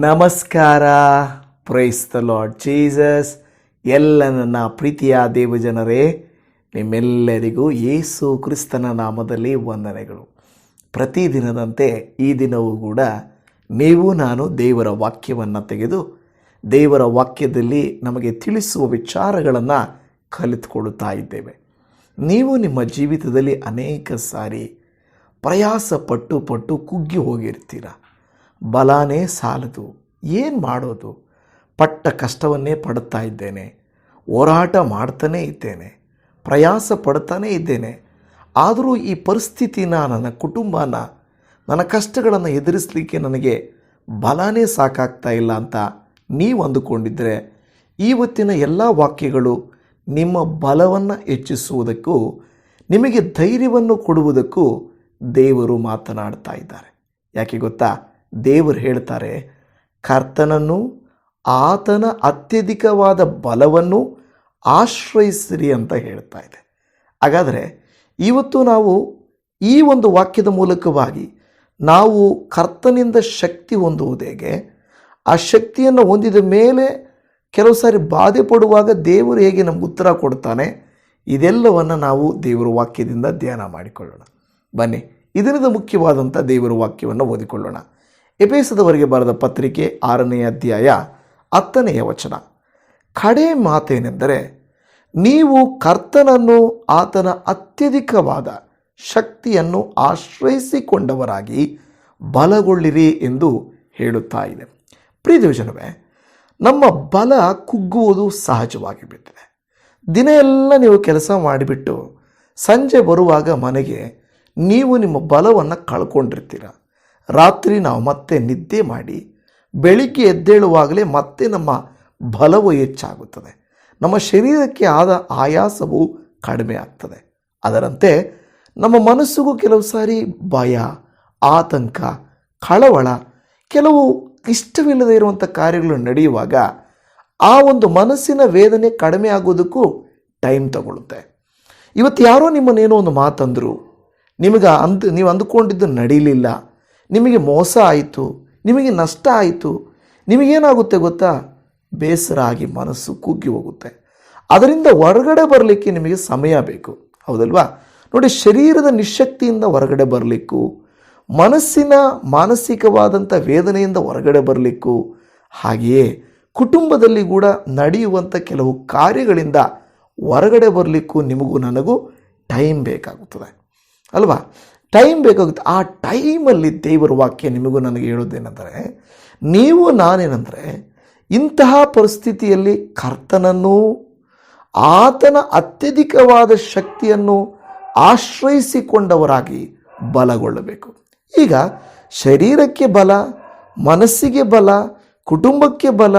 ನಮಸ್ಕಾರ. Price the Lord Jesus ಎಲ್ಲ ನನ್ನ ಪ್ರೀತಿಯ ದೇವಜನರೇ, ನಿಮ್ಮೆಲ್ಲರಿಗೂ ಯೇಸು ಕ್ರಿಸ್ತನ ನಾಮದಲ್ಲಿ ವಂದನೆಗಳು. ಪ್ರತಿದಿನದಂತೆ ಈ ದಿನವೂ ಕೂಡ ನೀವು, ನಾನು ದೇವರ ವಾಕ್ಯವನ್ನು ತೆಗೆದು ದೇವರ ವಾಕ್ಯದಲ್ಲಿ ನಮಗೆ ತಿಳಿಸುವ ವಿಚಾರಗಳನ್ನು ಕಲಿತುಕೊಳ್ಳುತ್ತಾ ಇದ್ದೇವೆ. ನೀವು ನಿಮ್ಮ ಜೀವಿತದಲ್ಲಿ ಅನೇಕ ಸಾರಿ ಪ್ರಯಾಸ ಪಟ್ಟು ಪಟ್ಟು ಕುಗ್ಗಿ ಹೋಗಿರ್ತೀರ? ಬಲಾನೇ ಸಾಲದು. ಏನು ಮಾಡೋದು? ಪಟ್ಟ ಕಷ್ಟವನ್ನೇ ಪಡುತ್ತಾ ಇದ್ದೇನೆ. ಹೋರಾಟ ಮಾಡ್ತಾನೇ ಇದ್ದೇನೆ. ಪ್ರಯಾಸ ಪಡ್ತಾನೇ ಇದ್ದೇನೆ. ಆದರೂ ಈ ಪರಿಸ್ಥಿತಿನ ನನ್ನ ಕುಟುಂಬನ, ನನ್ನ ಕಷ್ಟಗಳನ್ನು ಎದುರಿಸಲಿಕ್ಕೆ ನನಗೆ ಬಲಾನೇ ಸಾಕಾಗ್ತಾ ಇಲ್ಲ ಅಂತ ನೀವು ಅಂದುಕೊಂಡಿದ್ದರೆ ಇವತ್ತಿನ ಎಲ್ಲ ವಾಕ್ಯಗಳು ನಿಮ್ಮ ಬಲವನ್ನು ಹೆಚ್ಚಿಸುವುದಕ್ಕೂ, ನಿಮಗೆ ಧೈರ್ಯವನ್ನು ಕೊಡುವುದಕ್ಕೂ ದೇವರು ಮಾತನಾಡ್ತಾ ಇದ್ದಾರೆ. ಯಾಕೆ ಗೊತ್ತಾ? ದೇವರು ಹೇಳ್ತಾರೆ, ಕರ್ತನನ್ನು, ಆತನ ಅತ್ಯಧಿಕವಾದ ಬಲವನ್ನು ಆಶ್ರಯಿಸಿರಿ ಅಂತ ಹೇಳ್ತಾ ಇದೆ. ಹಾಗಾದರೆ ಇವತ್ತು ನಾವು ಈ ಒಂದು ವಾಕ್ಯದ ಮೂಲಕವಾಗಿ ನಾವು ಕರ್ತನಿಂದ ಶಕ್ತಿ ಹೊಂದುವುದೇಗೆ, ಆ ಶಕ್ತಿಯನ್ನು ಹೊಂದಿದ ಮೇಲೆ ಕೆಲವು ಸಾರಿ ಬಾಧೆ ಪಡುವಾಗ ದೇವರು ಹೇಗೆ ನಮ್ಗೆ ಉತ್ತರ ಕೊಡ್ತಾನೆ, ಇದೆಲ್ಲವನ್ನು ನಾವು ದೇವರ ವಾಕ್ಯದಿಂದ ಧ್ಯಾನ ಮಾಡಿಕೊಳ್ಳೋಣ. ಬನ್ನಿ, ಇದರಿಂದ ಮುಖ್ಯವಾದಂಥ ದೇವರ ವಾಕ್ಯವನ್ನು ಓದಿಕೊಳ್ಳೋಣ. ಎಪೇಸದವರೆಗೆ ಬರೆದ ಪತ್ರಿಕೆ ಆರನೇ ಅಧ್ಯಾಯ ಹತ್ತನೆಯ ವಚನ. ಕಡೆ ಮಾತೇನೆಂದರೆ, ನೀವು ಕರ್ತನನ್ನು ಆತನ ಅತ್ಯಧಿಕವಾದ ಶಕ್ತಿಯನ್ನು ಆಶ್ರಯಿಸಿಕೊಂಡವರಾಗಿ ಬಲಗೊಳ್ಳಿರಿ ಎಂದು ಹೇಳುತ್ತಾ ಇದೆ. ಪ್ರಿಯದೇವಜನವೇ ನಮ್ಮ ಬಲ ಕುಗ್ಗುವುದು ಸಹಜವಾಗಿ ಬಿಟ್ಟಿದೆ. ದಿನ ಎಲ್ಲ ನೀವು ಕೆಲಸ ಮಾಡಿಬಿಟ್ಟು ಸಂಜೆ ಬರುವಾಗ ಮನೆಗೆ ನೀವು ನಿಮ್ಮ ಬಲವನ್ನು ಕಳ್ಕೊಂಡಿರ್ತೀರ. ರಾತ್ರಿ ನಾವು ಮತ್ತೆ ನಿದ್ದೆ ಮಾಡಿ ಬೆಳಿಗ್ಗೆ ಎದ್ದೇಳುವಾಗಲೇ ಮತ್ತೆ ನಮ್ಮ ಬಲವು ಹೆಚ್ಚಾಗುತ್ತದೆ. ನಮ್ಮ ಶರೀರಕ್ಕೆ ಆದ ಆಯಾಸವು ಕಡಿಮೆ ಆಗ್ತದೆ. ಅದರಂತೆ ನಮ್ಮ ಮನಸ್ಸಿಗೂ ಕೆಲವು ಸಾರಿ ಭಯ, ಆತಂಕ, ಕಳವಳ, ಕೆಲವು ಇಷ್ಟವಿಲ್ಲದೇ ಇರುವಂಥ ಕಾರ್ಯಗಳು ನಡೆಯುವಾಗ ಆ ಒಂದು ಮನಸ್ಸಿನ ವೇದನೆ ಕಡಿಮೆ ಆಗೋದಕ್ಕೂ ಟೈಮ್ ತಗೊಳ್ಳುತ್ತೆ ಇವತ್ತು ಯಾರೋ ನಿಮ್ಮನ್ನೇನೋ ಒಂದು ಮಾತಂದರು, ನಿಮಗೆ ಅಂದ್, ನೀವು ಅಂದುಕೊಂಡಿದ್ದು ನಡೀಲಿಲ್ಲ ನಿಮಗೆ ಮೋಸ ಆಯಿತು, ನಿಮಗೆ ನಷ್ಟ ಆಯಿತು, ನಿಮಗೇನಾಗುತ್ತೆ ಗೊತ್ತಾ? ಬೇಸರ ಆಗಿ ಮನಸ್ಸು ಕುಗ್ಗಿ ಹೋಗುತ್ತೆ. ಅದರಿಂದ ಹೊರಗಡೆ ಬರಲಿಕ್ಕೆ ನಿಮಗೆ ಸಮಯ ಬೇಕು. ಹೌದಲ್ವಾ? ನೋಡಿ, ಶರೀರದ ನಿಶಕ್ತಿಯಿಂದ ಹೊರಗಡೆ ಬರಲಿಕ್ಕೂ, ಮನಸ್ಸಿನ ಮಾನಸಿಕವಾದಂಥ ವೇದನೆಯಿಂದ ಹೊರಗಡೆ ಬರಲಿಕ್ಕೂ, ಹಾಗೆಯೇ ಕುಟುಂಬದಲ್ಲಿ ಕೂಡ ನಡೆಯುವಂಥ ಕೆಲವು ಕಾರ್ಯಗಳಿಂದ ಹೊರಗಡೆ ಬರಲಿಕ್ಕೂ ನಿಮಗೂ ನನಗೂ ಟೈಮ್ ಬೇಕಾಗುತ್ತದೆ. ಅಲ್ವಾ? ಟೈಮ್ ಬೇಕಾಗುತ್ತೆ. ಆ ಟೈಮಲ್ಲಿ ದೇವರ ವಾಕ್ಯ ನಿಮಗೂ ನನಗೆ ಹೇಳೋದೇನೆಂದರೆ, ನೀವು ನಾನೇನೆಂದರೆ, ಇಂತಹ ಪರಿಸ್ಥಿತಿಯಲ್ಲಿ ಕರ್ತನನ್ನು, ಆತನ ಅತ್ಯಧಿಕವಾದ ಶಕ್ತಿಯನ್ನು ಆಶ್ರಯಿಸಿಕೊಂಡವರಾಗಿ ಬಲಗೊಳ್ಳಬೇಕು. ಈಗ ಶರೀರಕ್ಕೆ ಬಲ, ಮನಸ್ಸಿಗೆ ಬಲ, ಕುಟುಂಬಕ್ಕೆ ಬಲ,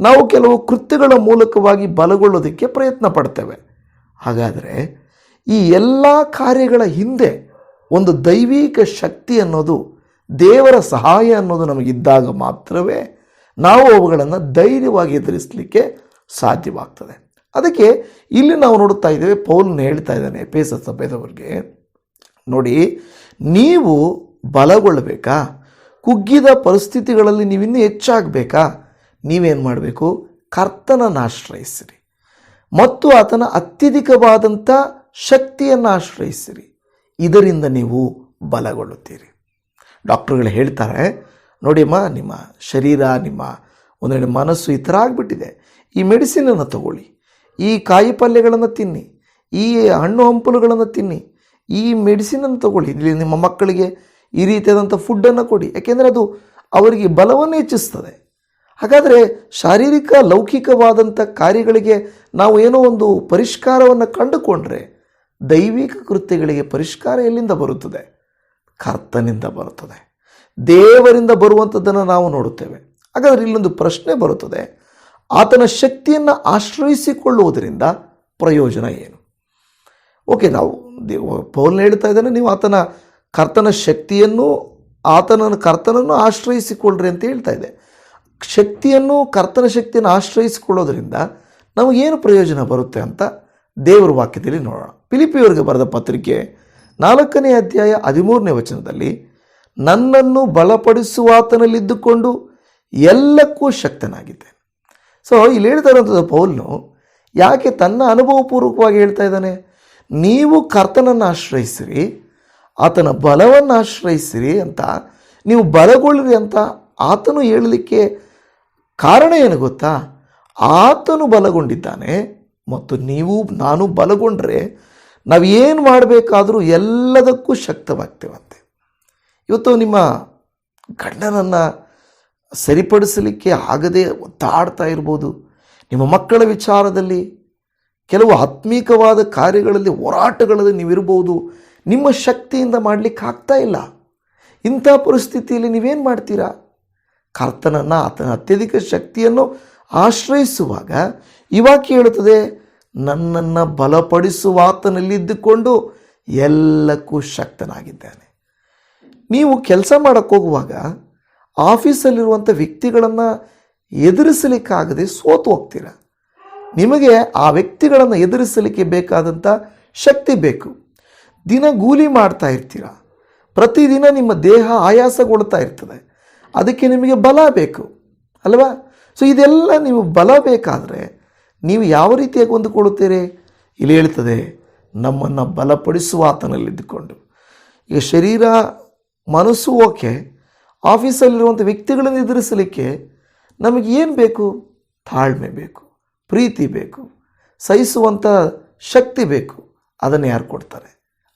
ನಾವು ಕೆಲವು ಕೃತ್ಯಗಳ ಮೂಲಕವಾಗಿ ಬಲಗೊಳ್ಳೋದಕ್ಕೆ ಪ್ರಯತ್ನ ಪಡ್ತೇವೆ. ಹಾಗಾದರೆ ಈ ಎಲ್ಲ ಕಾರ್ಯಗಳ ಹಿಂದೆ ಒಂದು ದೈವಿಕ ಶಕ್ತಿ ಅನ್ನೋದು, ದೇವರ ಸಹಾಯ ಅನ್ನೋದು ನಮಗಿದ್ದಾಗ ಮಾತ್ರವೇ ನಾವು ಅವುಗಳನ್ನು ಧೈರ್ಯವಾಗಿ ಎದುರಿಸಲಿಕ್ಕೆ ಸಾಧ್ಯವಾಗ್ತದೆ. ಅದಕ್ಕೆ ಇಲ್ಲಿ ನಾವು ನೋಡುತ್ತಾ ಇದ್ದೇವೆ ಪೌಲ್ನ ಹೇಳ್ತಾ ಇದ್ದಾನೆ ಪೇಸ ಸಭೆದವರಿಗೆ, ನೋಡಿ, ನೀವು ಬಲಗೊಳ್ಳಬೇಕಾ? ಕುಗ್ಗಿದ ಪರಿಸ್ಥಿತಿಗಳಲ್ಲಿ ನೀವಿನ್ನೂ ಹೆಚ್ಚಾಗಬೇಕಾ? ನೀವೇನು ಮಾಡಬೇಕು? ಕರ್ತನನ್ನು ಆಶ್ರಯಿಸಿರಿ. ಮತ್ತು ಆತನ ಅತ್ಯಧಿಕವಾದಂಥ ಶಕ್ತಿಯನ್ನು ಆಶ್ರಯಿಸಿರಿ. ಇದರಿಂದ ನೀವು ಬಲಗೊಳ್ಳುತ್ತೀರಿ. ಡಾಕ್ಟರ್ಗಳು ಹೇಳ್ತಾರೆ ನೋಡಿಮ್ಮ ನಿಮ್ಮ ಶರೀರ, ನಿಮ್ಮ ಒಂದೆರಡು ಮನಸ್ಸು ಈ ಥರ ಆಗಿಬಿಟ್ಟಿದೆ, ಈ ಮೆಡಿಸಿನನ್ನು ತಗೊಳ್ಳಿ, ಈ ಕಾಯಿ ಪಲ್ಯಗಳನ್ನು ತಿನ್ನಿ, ಈ ಹಣ್ಣು ಹಂಪಲುಗಳನ್ನು ತಿನ್ನಿ, ಈ ಮೆಡಿಸಿನನ್ನು ತಗೊಳ್ಳಿ. ಇಲ್ಲಿ ನಿಮ್ಮ ಮಕ್ಕಳಿಗೆ ಈ ರೀತಿಯಾದಂಥ ಫುಡ್ಡನ್ನು ಕೊಡಿ. ಯಾಕೆಂದರೆ ಅದು ಅವರಿಗೆ ಬಲವನ್ನು ಹೆಚ್ಚಿಸ್ತದೆ. ಹಾಗಾದರೆ ಶಾರೀರಿಕ, ಲೌಕಿಕವಾದಂಥ ಕಾರ್ಯಗಳಿಗೆ ನಾವು ಏನೋ ಒಂದು ಪರಿಷ್ಕಾರವನ್ನು ಕಂಡುಕೊಂಡ್ರೆ ದೈವಿಕ ಕೃತ್ಯಗಳಿಗೆ ಪರಿಷ್ಕಾರ ಎಲ್ಲಿಂದ ಬರುತ್ತದೆ? ಕರ್ತನಿಂದ ಬರುತ್ತದೆ. ದೇವರಿಂದ ಬರುವಂಥದ್ದನ್ನು ನಾವು ನೋಡುತ್ತೇವೆ. ಹಾಗಾದರೆ ಇಲ್ಲೊಂದು ಪ್ರಶ್ನೆ ಬರುತ್ತದೆ. ಆತನ ಶಕ್ತಿಯನ್ನು ಆಶ್ರಯಿಸಿಕೊಳ್ಳುವುದರಿಂದ ಪ್ರಯೋಜನ ಏನು? ಓಕೆ, ನಾವು ಪೌಲ್ ಹೇಳ್ತಾ ಇದ್ದಾನೆ, ನೀವು ಆತನ ಕರ್ತನ ಶಕ್ತಿಯನ್ನು, ಆತನ ಕರ್ತನನ್ನು ಆಶ್ರಯಿಸಿಕೊಳ್ಳ್ರಿ ಅಂತ ಹೇಳ್ತಾ ಇದೆ. ಶಕ್ತಿಯನ್ನು, ಕರ್ತನ ಶಕ್ತಿಯನ್ನು ಆಶ್ರಯಿಸಿಕೊಳ್ಳೋದ್ರಿಂದ ನಮಗೇನು ಪ್ರಯೋಜನ ಬರುತ್ತೆ ಅಂತ ದೇವರ ವಾಕ್ಯದಲ್ಲಿ ನೋಡೋಣ. ಪಿಲಿಪಿಯವರಿಗೆ ಬರೆದ ಪತ್ರಿಕೆ ನಾಲ್ಕನೇ ಅಧ್ಯಾಯ ಹದಿಮೂರನೇ ವಚನದಲ್ಲಿ, ನನ್ನನ್ನು ಬಲಪಡಿಸುವಾತನಲ್ಲಿದ್ದುಕೊಂಡು ಎಲ್ಲಕ್ಕೂ ಶಕ್ತನಾಗಿದ್ದೇನೆ ಸೊ ಇಲ್ಲಿ ಹೇಳ್ತಾ ಪೌಲ್ನು ಯಾಕೆ ತನ್ನ ಅನುಭವಪೂರ್ವಕವಾಗಿ ಹೇಳ್ತಾ ಇದ್ದಾನೆ? ನೀವು ಕರ್ತನನ್ನು ಆಶ್ರಯಿಸಿರಿ, ಆತನ ಬಲವನ್ನು ಆಶ್ರಯಿಸಿರಿ ಅಂತ, ನೀವು ಬಲಗೊಳ್ಳಿರಿ ಅಂತ ಆತನು ಹೇಳಲಿಕ್ಕೆ ಕಾರಣ ಏನು ಗೊತ್ತಾ? ಆತನು ಬಲಗೊಂಡಿದ್ದಾನೆ ಮತ್ತು ನೀವು, ನಾನು ಬಲಗೊಂಡ್ರೆ ನಾವು ಏನು ಮಾಡಬೇಕಾದರೂ ಎಲ್ಲದಕ್ಕೂ ಶಕ್ತವಾಗ್ತೇವಂತೆ. ಇವತ್ತು ನಿಮ್ಮ ಗಂಡನನ್ನು ಸರಿಪಡಿಸಲಿಕ್ಕೆ ಆಗದೆ ಒತ್ತಾಡ್ತಾ ಇರ್ಬೋದು. ನಿಮ್ಮ ಮಕ್ಕಳ ವಿಚಾರದಲ್ಲಿ ಕೆಲವು ಆತ್ಮೀಕವಾದ ಕಾರ್ಯಗಳಲ್ಲಿ, ಹೋರಾಟಗಳಲ್ಲಿ ನೀವಿರ್ಬೋದು. ನಿಮ್ಮ ಶಕ್ತಿಯಿಂದ ಮಾಡಲಿಕ್ಕೆ ಆಗ್ತಾ ಇಲ್ಲ. ಇಂಥ ಪರಿಸ್ಥಿತಿಯಲ್ಲಿ ನೀವೇನು ಮಾಡ್ತೀರಾ? ಕರ್ತನನ್ನು, ಆತನ ಅತ್ಯಧಿಕ ಶಕ್ತಿಯನ್ನು ಆಶ್ರಯಿಸುವಾಗ ಇವಾಗ ಹೇಳುತ್ತದೆ ನನ್ನನ್ನು ಬಲಪಡಿಸುವ ಆತನಲ್ಲಿದ್ದುಕೊಂಡು ಎಲ್ಲಕ್ಕೂ ಶಕ್ತನಾಗಿದ್ದಾನೆ. ನೀವು ಕೆಲಸ ಮಾಡೋಕ್ಕೆ ಹೋಗುವಾಗ ಆಫೀಸಲ್ಲಿರುವಂಥ ವ್ಯಕ್ತಿಗಳನ್ನು ಎದುರಿಸಲಿಕ್ಕಾಗದೆ ಸೋತು ಹೋಗ್ತೀರ? ನಿಮಗೆ ಆ ವ್ಯಕ್ತಿಗಳನ್ನು ಎದುರಿಸಲಿಕ್ಕೆ ಬೇಕಾದಂಥ ಶಕ್ತಿ ಬೇಕು. ದಿನ ಗೂಲಿ ಮಾಡ್ತಾ ಇರ್ತೀರ? ಪ್ರತಿದಿನ ನಿಮ್ಮ ದೇಹ ಆಯಾಸಗೊಳ್ತಾ ಇರ್ತದೆ. ಅದಕ್ಕೆ ನಿಮಗೆ ಬಲ ಬೇಕು. ಅಲ್ವಾ? ಸೊ ಇದೆಲ್ಲ ನೀವು ಬಲ ಬೇಕಾದರೆ ನೀವು ಯಾವ ರೀತಿಯಾಗಿ ಹೊಂದಿಕೊಳ್ಳುತ್ತೀರಿ? ಇಲ್ಲಿ ಹೇಳ್ತದೆ, ನಮ್ಮನ್ನು ಬಲಪಡಿಸುವ ಆತನಲ್ಲಿದ್ದುಕೊಂಡು. ಈಗ ಶರೀರ, ಮನಸ್ಸು ಓಕೆ, ಆಫೀಸಲ್ಲಿರುವಂಥ ವ್ಯಕ್ತಿಗಳನ್ನು ಎದುರಿಸಲಿಕ್ಕೆ ನಮಗೆ ಏನು ಬೇಕು? ತಾಳ್ಮೆ ಬೇಕು, ಪ್ರೀತಿ ಬೇಕು, ಸಹಿಸುವಂಥ ಶಕ್ತಿ ಬೇಕು. ಅದನ್ನು ಯಾರು ಕೊಡ್ತಾರೆ?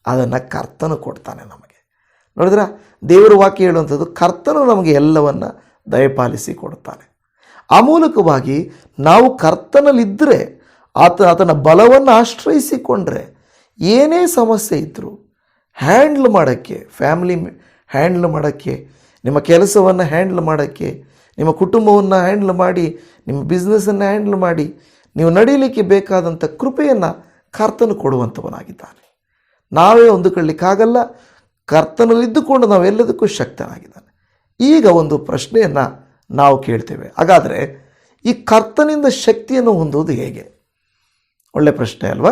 ಅದನ್ನು ಕರ್ತನು ಕೊಡ್ತಾನೆ ನಮಗೆ. ನೋಡಿದ್ರ? ದೇವರ ವಾಕ್ಯ ಹೇಳುವಂಥದ್ದು ಕರ್ತನು ನಮಗೆ ಎಲ್ಲವನ್ನು ದಯಪಾಲಿಸಿ ಕೊಡುತ್ತಾನೆ. ಆ ಮೂಲಕವಾಗಿ ನಾವು ಕರ್ತನಲ್ಲಿದ್ದರೆ ಆತ, ಆತನ ಬಲವನ್ನು ಆಶ್ರಯಿಸಿಕೊಂಡ್ರೆ ಏನೇ ಸಮಸ್ಯೆ ಇದ್ದರೂ ಹ್ಯಾಂಡ್ಲ್ ಮಾಡೋಕ್ಕೆ, ಫ್ಯಾಮಿಲಿ ಹ್ಯಾಂಡ್ಲ್ ಮಾಡೋಕ್ಕೆ, ನಿಮ್ಮ ಕೆಲಸವನ್ನು ಹ್ಯಾಂಡ್ಲ್ ಮಾಡೋಕ್ಕೆ, ನಿಮ್ಮ ಕುಟುಂಬವನ್ನು ಹ್ಯಾಂಡ್ಲ್ ಮಾಡಿ, ನಿಮ್ಮ ಬಿಸ್ನೆಸ್ಸನ್ನು ಹ್ಯಾಂಡ್ಲ್ ಮಾಡಿ, ನೀವು ನಡೀಲಿಕ್ಕೆ ಬೇಕಾದಂಥ ಕೃಪೆಯನ್ನು ಕರ್ತನು ಕೊಡುವಂಥವನಾಗಿದ್ದಾನೆ. ನಾವೇ ಹೊಂದಿಕೊಳ್ಳಿಕ್ಕಾಗಲ್ಲ, ಕರ್ತನಲ್ಲಿದ್ದುಕೊಂಡು ನಾವೆಲ್ಲದಕ್ಕೂ ಶಕ್ತನಾಗಿದ್ದಾನೆ. ಈಗ ಒಂದು ಪ್ರಶ್ನೆಯನ್ನು ನಾವು ಕೇಳ್ತೇವೆ. ಹಾಗಾದರೆ ಈ ಕರ್ತನಿಂದ ಶಕ್ತಿಯನ್ನು ಹೊಂದುವುದು ಹೇಗೆ? ಒಳ್ಳೆ ಪ್ರಶ್ನೆ ಅಲ್ವಾ?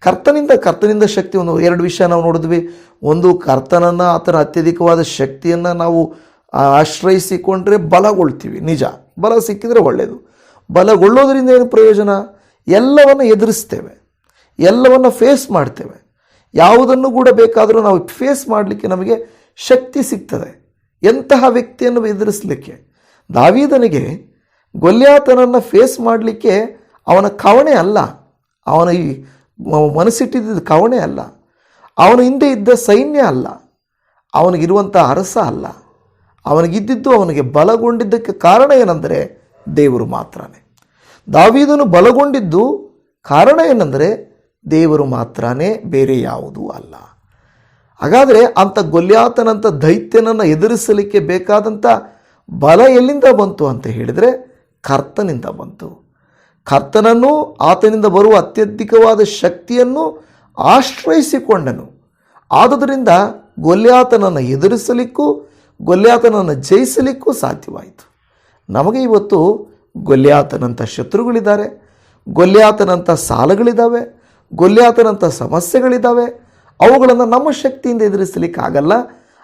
ಕರ್ತನಿಂದ ಕರ್ತನಿಂದ ಶಕ್ತಿ ಒಂದು ಎರಡು ವಿಷಯ ನಾವು ನೋಡಿದ್ವಿ. ಒಂದು, ಕರ್ತನನ್ನು ಆತನ ಅತ್ಯಧಿಕವಾದ ಶಕ್ತಿಯನ್ನು ನಾವು ಆಶ್ರಯಿಸಿಕೊಂಡ್ರೆ ಬಲಗೊಳ್ತೀವಿ. ನಿಜ. ಬಲ ಸಿಕ್ಕಿದರೆ ಒಳ್ಳೆಯದು ಬಲಗೊಳ್ಳೋದ್ರಿಂದ ಏನು ಪ್ರಯೋಜನ? ಎಲ್ಲವನ್ನು ಎದುರಿಸ್ತೇವೆ. ಎಲ್ಲವನ್ನು ಫೇಸ್ ಮಾಡ್ತೇವೆ. ಯಾವುದನ್ನು ಕೂಡ ಬೇಕಾದರೂ ನಾವು ಫೇಸ್ ಮಾಡಲಿಕ್ಕೆ ನಮಗೆ ಶಕ್ತಿ ಸಿಗ್ತದೆ. ಎಂತಹ ವ್ಯಕ್ತಿಯನ್ನು ಎದುರಿಸಲಿಕ್ಕೆ? ದಾವೀದನಿಗೆ ಗೊಲ್ಯಾತನನ್ನು ಫೇಸ್ ಮಾಡಲಿಕ್ಕೆ ಅವನ ಕವಣೆ ಅಲ್ಲ. ಅವನ ಈ ಮನಸ್ಸಿಟ್ಟಿದ್ದ ಕವಣೆ ಅಲ್ಲ. ಅವನ ಹಿಂದೆ ಇದ್ದ ಸೈನ್ಯ ಅಲ್ಲ. ಅವನಿಗಿರುವಂಥ ಅರಸ ಅಲ್ಲ. ಅವನಿಗಿದ್ದಿದ್ದು ಅವನಿಗೆ ಬಲಗೊಂಡಿದ್ದಕ್ಕೆ ಕಾರಣ ಏನೆಂದರೆ ದೇವರು ಮಾತ್ರನೇ. ದಾವೀದನು ಬಲಗೊಂಡಿದ್ದು ಕಾರಣ ಏನೆಂದರೆ ದೇವರು ಮಾತ್ರನೇ, ಬೇರೆ ಯಾವುದೂ ಅಲ್ಲ. ಹಾಗಾದರೆ ಅಂಥ ಗೊಲ್ಯಾತನಂಥ ದೈತ್ಯನನ್ನು ಎದುರಿಸಲಿಕ್ಕೆ ಬೇಕಾದಂಥ ಬಲ ಎಲ್ಲಿಂದ ಬಂತು ಅಂತ ಹೇಳಿದರೆ ಕರ್ತನಿಂದ ಬಂತು. ಕರ್ತನನ್ನು, ಆತನಿಂದ ಬರುವ ಅತ್ಯಧಿಕವಾದ ಶಕ್ತಿಯನ್ನು ಆಶ್ರಯಿಸಿಕೊಂಡನು. ಆದುದರಿಂದ ಗೊಲ್ಯಾತನನ್ನು ಎದುರಿಸಲಿಕ್ಕೂ, ಗೊಲ್ಯಾತನನ್ನು ಜಯಿಸಲಿಕ್ಕೂ ಸಾಧ್ಯವಾಯಿತು. ನಮಗೆ ಇವತ್ತು ಗೊಲ್ಯಾತನಂಥ ಶತ್ರುಗಳಿದ್ದಾರೆ, ಗೊಲ್ಯಾತನಂಥ ಸಾಲಗಳಿದ್ದಾವೆ, ಗೊಲ್ಯಾತನಂಥ ಸಮಸ್ಯೆಗಳಿದ್ದಾವೆ. ಅವುಗಳನ್ನು ನಮ್ಮ ಶಕ್ತಿಯಿಂದ ಎದುರಿಸಲಿಕ್ಕಾಗಲ್ಲ.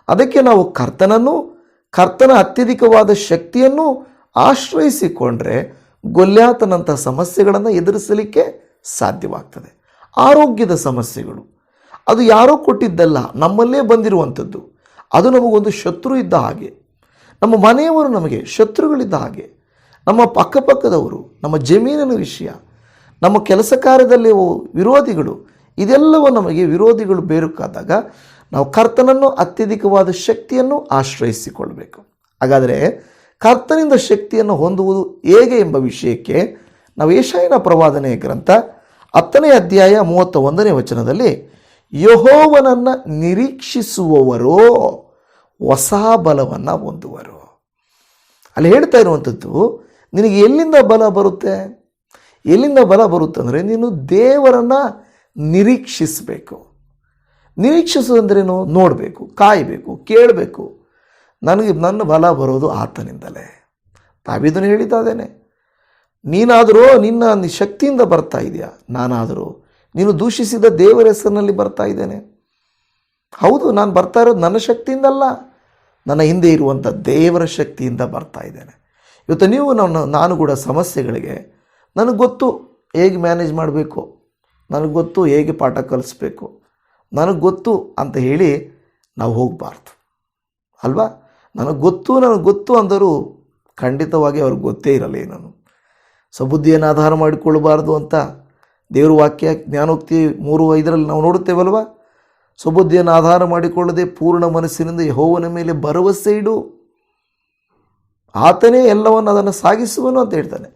ಅದಕ್ಕೆ ನಾವು ಕರ್ತನನ್ನು ಕರ್ತನ ಅತ್ಯಧಿಕವಾದ ಶಕ್ತಿಯನ್ನು ಆಶ್ರಯಿಸಿಕೊಂಡ್ರೆ ಗೊಲ್ಯಾತನಂಥ ಸಮಸ್ಯೆಗಳನ್ನು ಎದುರಿಸಲಿಕ್ಕೆ ಸಾಧ್ಯವಾಗ್ತದೆ. ಆರೋಗ್ಯದ ಸಮಸ್ಯೆಗಳು. ಅದು ಯಾರೋ ಕೊಟ್ಟಿದ್ದಲ್ಲ, ನಮ್ಮಲ್ಲೇ ಬಂದಿರುವಂಥದ್ದು. ಅದು ನಮಗೊಂದು ಶತ್ರು ಇದ್ದ ಹಾಗೆ. ನಮ್ಮ ಮನೆಯವರು ನಮಗೆ ಶತ್ರುಗಳಿದ್ದ ಹಾಗೆ. ನಮ್ಮ ಪಕ್ಕಪಕ್ಕದವರು ನಮ್ಮ ಜಮೀನಿನ ವಿಷಯ, ನಮ್ಮ ಕೆಲಸ ಕಾರ್ಯದಲ್ಲಿ ವಿರೋಧಿಗಳು, ಇದೆಲ್ಲವೂ ನಮಗೆ ವಿರೋಧಿಗಳು ಬೇರುಕಾದಾಗ ನಾವು ಕರ್ತನನ್ನು ಅತ್ಯಧಿಕವಾದ ಶಕ್ತಿಯನ್ನು ಆಶ್ರಯಿಸಿಕೊಳ್ಳಬೇಕು. ಹಾಗಾದರೆ ಕರ್ತನಿಂದ ಶಕ್ತಿಯನ್ನು ಹೊಂದುವುದು ಹೇಗೆ ಎಂಬ ವಿಷಯಕ್ಕೆ ನಾವು ಏಷಾಯನ ಪ್ರವಾದನೆಯ ಗ್ರಂಥ ಹತ್ತನೇ ಅಧ್ಯಾಯ ಮೂವತ್ತ ಒಂದನೇ ವಚನದಲ್ಲಿ ಯಹೋವನನ್ನು ನಿರೀಕ್ಷಿಸುವವರೋ ಹೊಸ ಬಲವನ್ನು ಹೊಂದುವರು. ಅಲ್ಲಿ ಹೇಳ್ತಾ ಇರುವಂಥದ್ದು, ನಿನಗೆ ಎಲ್ಲಿಂದ ಬಲ ಬರುತ್ತೆ? ಎಲ್ಲಿಂದ ಬಲ ಬರುತ್ತೆ ಅಂದರೆ ನೀನು ದೇವರನ್ನು ನಿರೀಕ್ಷಿಸಬೇಕು. ನಿರೀಕ್ಷಿಸೋದಂದ್ರೇನು ನೋಡಬೇಕು, ಕಾಯಬೇಕು, ಕೇಳಬೇಕು. ನನಗೆ ನನ್ನ ಬಲ ಬರೋದು ಆತನಿಂದಲೇ. ತಾವಿದನ್ನು ಹೇಳಿದ್ದಾದೇನೆ. ನೀನಾದರೂ ನಿನ್ನ ಶಕ್ತಿಯಿಂದ ಬರ್ತಾ ಇದೆಯಾ? ನಾನಾದರೂ. ನೀನು ದೂಷಿಸಿದ ದೇವರ ಹೆಸರಿನಲ್ಲಿ ಬರ್ತಾ ಇದ್ದೇನೆ. ಹೌದು, ನಾನು ಬರ್ತಾ ಇರೋದು ನನ್ನ ಶಕ್ತಿಯಿಂದಲ್ಲ. ನನ್ನ ಹಿಂದೆ ಇರುವಂಥ ದೇವರ ಶಕ್ತಿಯಿಂದ ಬರ್ತಾ ಇದ್ದೇನೆ. ಇವತ್ತು ನೀವು ನನ್ನ, ನಾನು ಕೂಡ ಸಮಸ್ಯೆಗಳಿಗೆ, ನನಗೆ ಗೊತ್ತು ಹೇಗೆ ಮ್ಯಾನೇಜ್ ಮಾಡಬೇಕು? ನನಗೆ ಗೊತ್ತು ಹೇಗೆ ಪಾಠ ಕಲಿಸ್ಬೇಕು? ನನಗೆ ಗೊತ್ತು ಅಂತ ಹೇಳಿ ನಾವು ಹೋಗಬಾರ್ದು. ಅಲ್ವಾ? ನನಗೆ ಗೊತ್ತು ನನಗೆ ಗೊತ್ತು ಅಂದರೂ ಖಂಡಿತವಾಗಿ ಅವ್ರಿಗೆ ಗೊತ್ತೇ ಇರಲ್ಲ ಏನನ್ನು ಸಬುದ್ಧಿಯನ್ನು ಆಧಾರ ಮಾಡಿಕೊಳ್ಳಬಾರ್ದು ಅಂತ ದೇವ್ರ ವಾಕ್ಯ ಜ್ಞಾನೋಕ್ತಿ ಮೂರು ಐದರಲ್ಲಿ ನಾವು ನೋಡುತ್ತೇವಲ್ವ? ಸುಬುದ್ಧಿಯನ್ನು ಆಧಾರ ಮಾಡಿಕೊಳ್ಳದೆ ಪೂರ್ಣ ಮನಸ್ಸಿನಿಂದ ಯಹೋವನ ಮೇಲೆ ಭರವಸೆ ಇಡು. ಆತನೇ ಎಲ್ಲವನ್ನು ಅದನ್ನು ಸಾಗಿಸುವನು ಅಂತ ಹೇಳ್ತಾನೆ.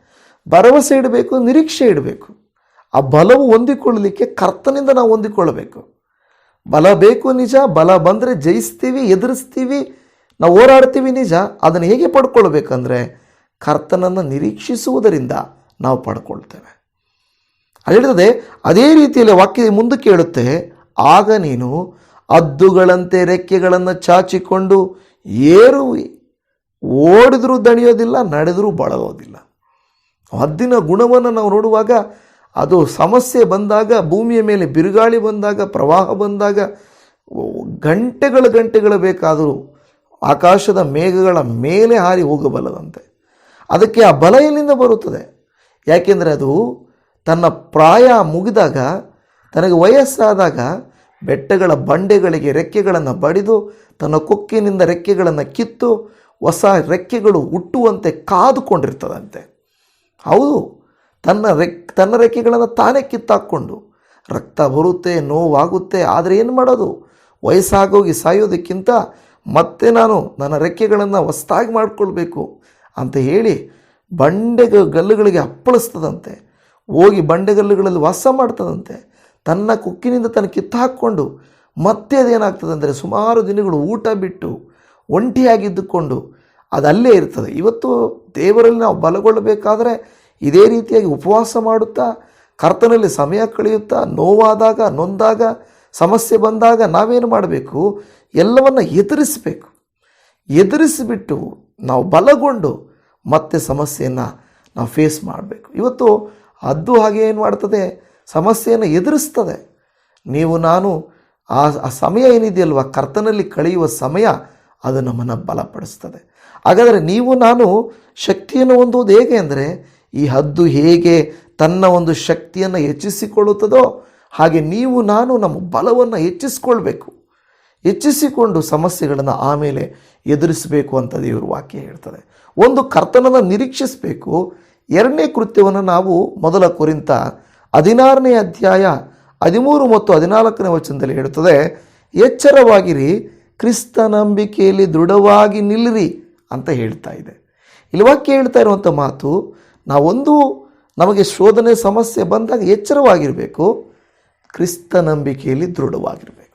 ಭರವಸೆ ಇಡಬೇಕು, ನಿರೀಕ್ಷೆ ಇಡಬೇಕು. ಆ ಬಲವು ಹೊಂದಿಕೊಳ್ಳಲಿಕ್ಕೆ ಕರ್ತನಿಂದ ನಾವು ಹೊಂದಿಕೊಳ್ಳಬೇಕು. ಬಲ ಬೇಕು ನಿಜ, ಬಲ ಬಂದರೆ ಜಯಿಸ್ತೀವಿ, ಎದುರಿಸ್ತೀವಿ, ನಾವು ಹೋರಾಡ್ತೀವಿ ನಿಜ, ಅದನ್ನು ಹೇಗೆ ಪಡ್ಕೊಳ್ಬೇಕಂದ್ರೆ ಕರ್ತನನ್ನು ನಿರೀಕ್ಷಿಸುವುದರಿಂದ ನಾವು ಪಡ್ಕೊಳ್ತೇವೆ. ಅದು ಹೇಳ್ತದೆ, ಅದೇ ರೀತಿಯಲ್ಲಿ ವಾಕ್ಯ ಮುಂದಕ್ಕೆ ಹೇಳುತ್ತೆ ಆಗ ನೀನು ಅದ್ದುಗಳಂತೆ ರೆಕ್ಕೆಗಳನ್ನು ಚಾಚಿಕೊಂಡು ಏರುವಿ ಓಡಿದ್ರೂ ದಣಿಯೋದಿಲ್ಲ, ನಡೆದರೂ ಬಳಲೋದಿಲ್ಲ ಹದ್ದಿನ ಗುಣವನ್ನು ನಾವು ನೋಡುವಾಗ ಅದು ಸಮಸ್ಯೆ ಬಂದಾಗ, ಭೂಮಿಯ ಮೇಲೆ ಬಿರುಗಾಳಿ ಬಂದಾಗ, ಪ್ರವಾಹ ಬಂದಾಗ, ಗಂಟೆಗಳ ಗಂಟೆಗಳು ಬೇಕಾದರೂ ಆಕಾಶದ ಮೇಘಗಳ ಮೇಲೆ ಹಾರಿ ಹೋಗಬಲ್ಲದಂತೆ. ಅದಕ್ಕೆ ಆ ಬಲ ಎಲ್ಲಿಂದ ಬರುತ್ತದೆ? ಯಾಕೆಂದರೆ ಅದು ತನ್ನ ಪ್ರಾಯ ಮುಗಿದಾಗ, ತನಗೆ ವಯಸ್ಸಾದಾಗ ಬೆಟ್ಟಗಳ ಬಂಡೆಗಳಿಗೆ ರೆಕ್ಕೆಗಳನ್ನು ಬಡಿದು, ತನ್ನ ಕೊಕ್ಕಿನಿಂದ ರೆಕ್ಕೆಗಳನ್ನು ಕಿತ್ತು ಹೊಸ ರೆಕ್ಕೆಗಳು ಹುಟ್ಟುವಂತೆ ಕಾದುಕೊಂಡಿರ್ತದಂತೆ. ಹೌದು. ತನ್ನ ರೆಕ್, ತನ್ನ ರೆಕ್ಕೆಗಳನ್ನು ತಾನೇ ಕಿತ್ತಾಕ್ಕೊಂಡು ರಕ್ತ ಬರುತ್ತೆ, ನೋವಾಗುತ್ತೆ, ಆದರೆ ಏನು ಮಾಡೋದು? ವಯಸ್ಸಾಗೋಗಿ ಸಾಯೋದಕ್ಕಿಂತ ಮತ್ತೆ ನಾನು ನನ್ನ ರೆಕ್ಕೆಗಳನ್ನು ಹೊಸ್ತಾಗಿ ಮಾಡಿಕೊಳ್ಬೇಕು ಅಂತ ಹೇಳಿ ಬಂಡೆಗ ಗಲ್ಲುಗಳಿಗೆ ಅಪ್ಪಳಿಸ್ತದಂತೆ. ಹೋಗಿ ಬಂಡೆಗಲ್ಲುಗಳಲ್ಲಿ ವಾಸ ಮಾಡ್ತದಂತೆ. ತನ್ನ ಕುಕ್ಕಿನಿಂದ ತನ್ನ ಕಿತ್ತಾಕ್ಕೊಂಡು ಮತ್ತೆ ಅದೇನಾಗ್ತದೆ ಅಂದರೆ ಸುಮಾರು ದಿನಗಳು ಊಟ ಬಿಟ್ಟು ಒಂಟಿಯಾಗಿದ್ದುಕೊಂಡು ಅದಲ್ಲೇ ಇರ್ತದೆ. ಇವತ್ತು ದೇವರಲ್ಲಿ ನಾವು ಬಲಗೊಳ್ಳಬೇಕಾದ್ರೆ ಇದೇ ರೀತಿಯಾಗಿ ಉಪವಾಸ ಮಾಡುತ್ತಾ, ಕರ್ತನಲ್ಲಿ ಸಮಯ ಕಳೆಯುತ್ತಾ, ನೋವಾದಾಗ, ನೊಂದಾಗ, ಸಮಸ್ಯೆ ಬಂದಾಗ ನಾವೇನು ಮಾಡಬೇಕು? ಎಲ್ಲವನ್ನು ಎದುರಿಸಬೇಕು. ಎದುರಿಸಿಬಿಟ್ಟು ನಾವು ಬಲಗೊಂಡು ಮತ್ತೆ ಸಮಸ್ಯೆಯನ್ನು ನಾವು ಫೇಸ್ ಮಾಡಬೇಕು. ಇವತ್ತು ಅದು ಹಾಗೆ ಏನು ಮಾಡ್ತದೆ? ಸಮಸ್ಯೆಯನ್ನು ಎದುರಿಸ್ತದೆ. ನೀವು, ನಾನು ಆ ಸಮಯ ಏನಿದೆಯಲ್ವ? ಕರ್ತನಲ್ಲಿ ಕಳೆಯುವ ಸಮಯ ಅದು ನಮ್ಮನ್ನು ಬಲಪಡಿಸ್ತದೆ. ಹಾಗಾದರೆ ನೀವು, ನಾನು ಶಕ್ತಿಯನ್ನು ಹೊಂದುವುದು ಹೇಗೆ ಅಂದರೆ ಈ ಹದ್ದು ಹೇಗೆ ತನ್ನ ಒಂದು ಶಕ್ತಿಯನ್ನು ಹೆಚ್ಚಿಸಿಕೊಳ್ಳುತ್ತದೋ ಹಾಗೆ ನೀವು ನಾನು ನಮ್ಮ ಬಲವನ್ನು ಹೆಚ್ಚಿಸಿಕೊಳ್ಬೇಕು. ಹೆಚ್ಚಿಸಿಕೊಂಡು ಸಮಸ್ಯೆಗಳನ್ನು ಆಮೇಲೆ ಎದುರಿಸಬೇಕು ಅಂತ ದೇವರು ವಾಕ್ಯ ಹೇಳ್ತದೆ. ಒಂದು ಕರ್ತನನ್ನು ನಿರೀಕ್ಷಿಸಬೇಕು. ಎರಡನೇ ಕೃತ್ಯವನ್ನು ನಾವು ಮೊದಲ ಕುರಿತ ಹದಿನಾರನೇ ಅಧ್ಯಾಯ ಹದಿಮೂರು ಮತ್ತು ಹದಿನಾಲ್ಕನೇ ವಚನದಲ್ಲಿ ಹೇಳುತ್ತದೆ, ಎಚ್ಚರವಾಗಿರಿ, ಕ್ರಿಸ್ತ ನಂಬಿಕೆಯಲ್ಲಿ ದೃಢವಾಗಿ ನಿಲ್ಲಿರಿ ಅಂತ ಹೇಳ್ತಾ ಇದೆ. ಇಲ್ಲಿ ವಾಕ್ಯ ಹೇಳ್ತಾ ಇರುವಂಥ ಮಾತು ನಾವೊಂದು ನಮಗೆ ಶೋಧನೆ ಸಮಸ್ಯೆ ಬಂದಾಗ ಎಚ್ಚರವಾಗಿರಬೇಕು. ಕ್ರಿಸ್ತ ನಂಬಿಕೆಯಲ್ಲಿ ದೃಢವಾಗಿರಬೇಕು.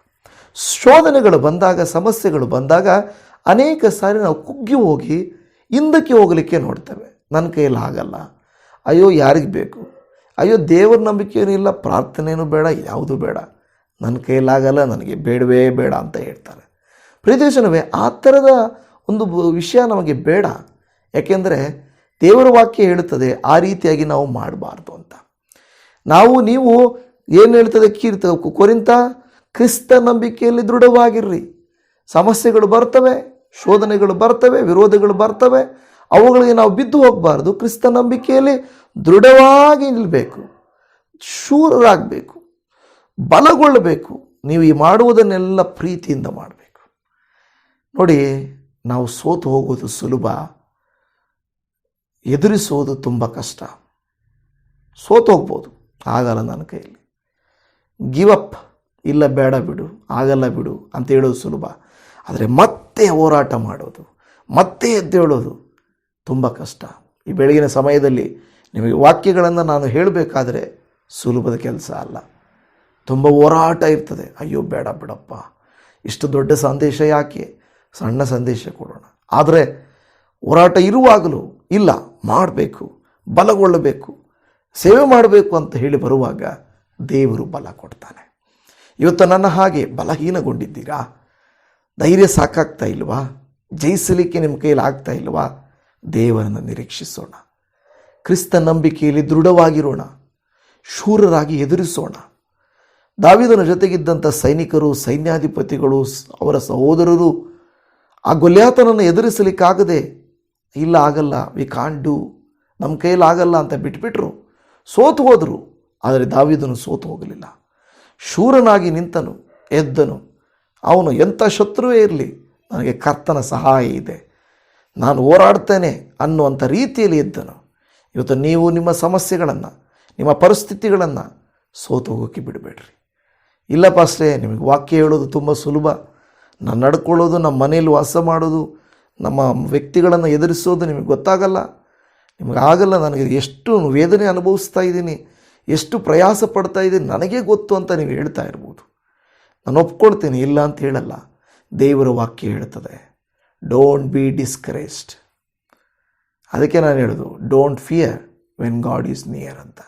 ಶೋಧನೆಗಳು ಬಂದಾಗ, ಸಮಸ್ಯೆಗಳು ಬಂದಾಗ ಅನೇಕ ಸಾರಿ ನಾವು ಕುಗ್ಗಿ ಹೋಗಿ ಹಿಂದಕ್ಕೆ ಹೋಗಲಿಕ್ಕೆ ನೋಡ್ತೇವೆ. ನನ್ನ ಕೈಯಲ್ಲಿ ಆಗಲ್ಲ. ಅಯ್ಯೋ, ಯಾರಿಗೆ ಬೇಕು? ಅಯ್ಯೋ, ದೇವರ ನಂಬಿಕೆಯೂ ಇಲ್ಲ ಪ್ರಾರ್ಥನೆಯೂ ಬೇಡ, ಯಾವುದೂ ಬೇಡ. ನನ್ನ ಕೈಯಲ್ಲಾಗಲ್ಲ ನನಗೆ ಬೇಡವೇ ಬೇಡ ಅಂತ ಹೇಳ್ತಾರೆ. ಪ್ರೀತಿಶನವೇ ಆ ಥರದ ಒಂದು ವಿಷಯ ನಮಗೆ ಬೇಡ. ಯಾಕೆಂದರೆ ದೇವರ ವಾಕ್ಯ ಹೇಳುತ್ತದೆ, ಆ ರೀತಿಯಾಗಿ ನಾವು ಮಾಡಬಾರ್ದು ಅಂತ. ನಾವು, ನೀವು ಏನು ಹೇಳ್ತದೆ ಕೀರ್ತ ಕೊರಿಂತ, ಕ್ರಿಸ್ತ ನಂಬಿಕೆಯಲ್ಲಿ ದೃಢವಾಗಿರ್ರಿ. ಸಮಸ್ಯೆಗಳು ಬರ್ತವೆ, ಶೋಧನೆಗಳು ಬರ್ತವೆ, ವಿರೋಧಗಳು ಬರ್ತವೆ, ಅವುಗಳಿಗೆ ನಾವು ಬಿದ್ದು ಹೋಗಬಾರ್ದು. ಕ್ರಿಸ್ತ ನಂಬಿಕೆಯಲ್ಲಿ ದೃಢವಾಗಿ ನಿಲ್ಲಬೇಕು ಶೂರರಾಗಬೇಕು, ಬಲಗೊಳ್ಳಬೇಕು. ನೀವು ಈ ಮಾಡುವುದನ್ನೆಲ್ಲ ಪ್ರೀತಿಯಿಂದ ಮಾಡಬೇಕು. ನೋಡಿ, ನಾವು ಸೋತು ಹೋಗೋದು ಸುಲಭ. ಎದುರಿಸುವುದು ತುಂಬ ಕಷ್ಟ. ಸೋತು ಹೋಗ್ಬೋದು. ಆಗಲ್ಲ ನನ್ನ ಕೈಯಲ್ಲಿ. ಗಿವ್ ಅಪ್ ಇಲ್ಲ, ಬೇಡ ಬಿಡು. ಆಗಲ್ಲ ಬಿಡು ಅಂತ ಹೇಳೋದು ಸುಲಭ. ಆದರೆ ಮತ್ತೆ ಹೋರಾಟ ಮಾಡೋದು, ಮತ್ತೆ ಎದ್ದೇಳೋದು ತುಂಬ ಕಷ್ಟ. ಈ ಬೆಳಗಿನ ಸಮಯದಲ್ಲಿ ನಿಮಗೆ ವಾಕ್ಯಗಳನ್ನು ನಾನು ಹೇಳಬೇಕಾದ್ರೆ ಸುಲಭದ ಕೆಲಸ ಅಲ್ಲ. ತುಂಬ ಹೋರಾಟ ಇರ್ತದೆ. ಅಯ್ಯೋ, ಬೇಡ ಬಿಡಪ್ಪ. ಇಷ್ಟು ದೊಡ್ಡ ಸಂದೇಶ ಯಾಕೆ? ಸಣ್ಣ ಸಂದೇಶ ಕೊಡೋಣ. ಆದರೆ ಹೋರಾಟ ಇರುವಾಗಲೂ ಇಲ್ಲ. ಮಾಡಬೇಕು, ಬಲಗೊಳ್ಳಬೇಕು, ಸೇವೆ ಮಾಡಬೇಕು ಅಂತ ಹೇಳಿ ಬರುವಾಗ ದೇವರು ಬಲ ಕೊಡ್ತಾನೆ. ಇವತ್ತು ನನ್ನ ಹಾಗೆ ಬಲಹೀನಗೊಂಡಿದ್ದೀರಾ? ಧೈರ್ಯ ಸಾಕಾಗ್ತಾ ಇಲ್ವಾ? ಜಯಿಸಲಿಕ್ಕೆ ನಿಮ್ಮ ಕೈಯಲ್ಲಿ ಆಗ್ತಾ ಇಲ್ವಾ? ದೇವರನ್ನು ನಿರೀಕ್ಷಿಸೋಣ. ಕ್ರಿಸ್ತ ನಂಬಿಕೆಯಲ್ಲಿ ದೃಢವಾಗಿರೋಣ. ಶೂರರಾಗಿ ಎದುರಿಸೋಣ. ದಾವಿದನ ಜೊತೆಗಿದ್ದಂಥ ಸೈನಿಕರು, ಸೈನ್ಯಾಧಿಪತಿಗಳು, ಅವರ ಸಹೋದರರು ಆ ಗೊಲ್ಯಾತನನ್ನು ಎದುರಿಸಲಿಕ್ಕಾಗದೆ ಇಲ್ಲ ಆಗಲ್ಲ ವಿ ಕಾಂಟ್ ಡೂ ನಮ್ಮ ಕೈಯಲ್ಲಿ ಆಗಲ್ಲ ಅಂತ ಬಿಟ್ಬಿಟ್ರು. ಸೋತು ಹೋದರು. ಆದರೆ ದಾವಿದನು ಸೋತು ಹೋಗಲಿಲ್ಲ. ಶೂರನಾಗಿ ನಿಂತನು, ಎದ್ದನು. ಅವನು ಎಂಥ ಶತ್ರುವೇ ಇರಲಿ? ನನಗೆ ಕರ್ತನ ಸಹಾಯ ಇದೆ. ನಾನು ಹೋರಾಡ್ತೇನೆ ಅನ್ನುವಂಥ ರೀತಿಯಲ್ಲಿ ಇದ್ದನು ಇವತ್ತು ನೀವು ನಿಮ್ಮ ಸಮಸ್ಯೆಗಳನ್ನು, ನಿಮ್ಮ ಪರಿಸ್ಥಿತಿಗಳನ್ನು ಸೋತು ಹೋಗೋಕ್ಕೆ ಬಿಡಬೇಡ್ರಿ. ಇಲ್ಲಪ್ಪ ಅಷ್ಟೇ ನಿಮಗೆ ವಾಕ್ಯ ಹೇಳೋದು ತುಂಬ ಸುಲಭ. ನಾನು ನಡ್ಕೊಳ್ಳೋದು ನಮ್ಮ ಮನೇಲಿ ವಾಸ ಮಾಡೋದು ನಮ್ಮ ವ್ಯಕ್ತಿಗಳನ್ನು ಎದುರಿಸೋದು ನಿಮಗೆ ಗೊತ್ತಾಗಲ್ಲ. ನಿಮಗಾಗಲ್ಲ ನನಗೆ, ಎಷ್ಟು ವೇದನೆ ಅನುಭವಿಸ್ತಾ ಇದ್ದೀನಿ, ಎಷ್ಟು ಪ್ರಯಾಸ ಪಡ್ತಾ ಇದ್ದೀನಿ, ನನಗೇ ಗೊತ್ತು ಅಂತ ನೀವು ಹೇಳ್ತಾ ಇರ್ಬೋದು. ನಾನು ಒಪ್ಕೊಳ್ತೀನಿ, ಇಲ್ಲ ಅಂತ ಹೇಳಲ್ಲ. ದೇವರ ವಾಕ್ಯ ಹೇಳ್ತದೆ ಡೋಂಟ್ ಬಿ ಡಿಸ್ಕರೇಜ್ಡ್ ಅದಕ್ಕೆ ನಾನು ಹೇಳೋದು don't fear when God is near ಅಂತ.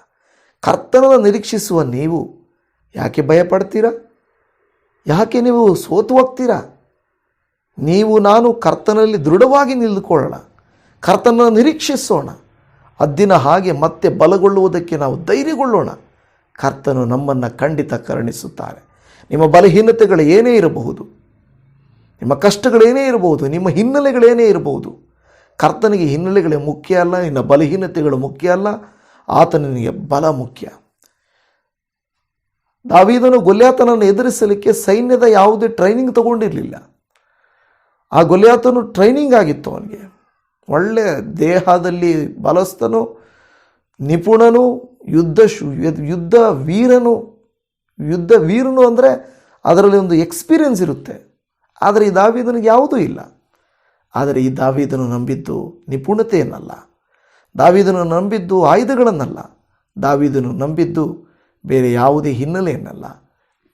ಕರ್ತನನ್ನ ನಿರೀಕ್ಷಿಸುವ ನೀವು ಯಾಕೆ ಭಯಪಡ್ತೀರಾ? ಯಾಕೆ ನೀವು ಸೋತು ಹೋಗ್ತೀರಾ ನೀವು ನಾನು ಕರ್ತನಲ್ಲಿ ದೃಢವಾಗಿ ನಿಲ್ಲುಕೊಳ್ಳೋಣ, ಕರ್ತನನ್ನು ನಿರೀಕ್ಷಿಸೋಣ. ಅದ್ದಿನ ಹಾಗೆ ಮತ್ತೆ ಬಲಗೊಳ್ಳುವುದಕ್ಕೆ ನಾವು ಧೈರ್ಯಗೊಳ್ಳೋಣ. ಕರ್ತನು ನಮ್ಮನ್ನು ಖಂಡಿತ ಕರುಣಿಸುತ್ತಾರೆ. ನಿಮ್ಮ ಬಲಹೀನತೆಗಳು ಏನೇ ಇರಬಹುದು, ನಿಮ್ಮ ಕಷ್ಟಗಳೇನೇ ಇರಬಹುದು, ನಿಮ್ಮ ಹಿನ್ನೆಲೆಗಳೇನೇ ಇರಬಹುದು, ಕರ್ತನಿಗೆ ಹಿನ್ನೆಲೆಗಳೇ ಮುಖ್ಯ ಅಲ್ಲ ನಿನ್ನ ಬಲಹೀನತೆಗಳು ಮುಖ್ಯ ಅಲ್ಲ ಆತನಿಗೆ ಬಲ ಮುಖ್ಯ. ದಾವೀದನು ಗೊಲ್ಯಾತನನ್ನು ಎದುರಿಸಲಿಕ್ಕೆ ಸೈನ್ಯದ ಯಾವುದೇ ಟ್ರೈನಿಂಗ್ ತಗೊಂಡಿರಲಿಲ್ಲ. ಆ ಗೊಲಿಯಾತನು ಟ್ರೈನಿಂಗ್ ಆಗಿತ್ತು ಅವನಿಗೆ. ಒಳ್ಳೆ ದೇಹದಲ್ಲಿ ಬಲಸ್ತನು ನಿಪುಣನು, ಯುದ್ಧ ಶು, ಯುದ್ಧ ವೀರನು ಯುದ್ಧ ವೀರನು ಅಂದರೆ ಅದರಲ್ಲಿ ಒಂದು ಎಕ್ಸ್ಪೀರಿಯನ್ಸ್ ಇರುತ್ತೆ. ಆದರೆ ಈ ದಾವಿದನಿಗೆ ಯಾವುದೂ ಇಲ್ಲ. ಆದರೆ ಈ ದಾವಿದನು ನಂಬಿದ್ದು ನಿಪುಣತೆಯನ್ನಲ್ಲ. ದಾವಿದನು ನಂಬಿದ್ದು ಆಯುಧಗಳನ್ನಲ್ಲ. ದಾವಿದನು ನಂಬಿದ್ದು ಬೇರೆ ಯಾವುದೇ ಹಿನ್ನೆಲೆಯನ್ನಲ್ಲ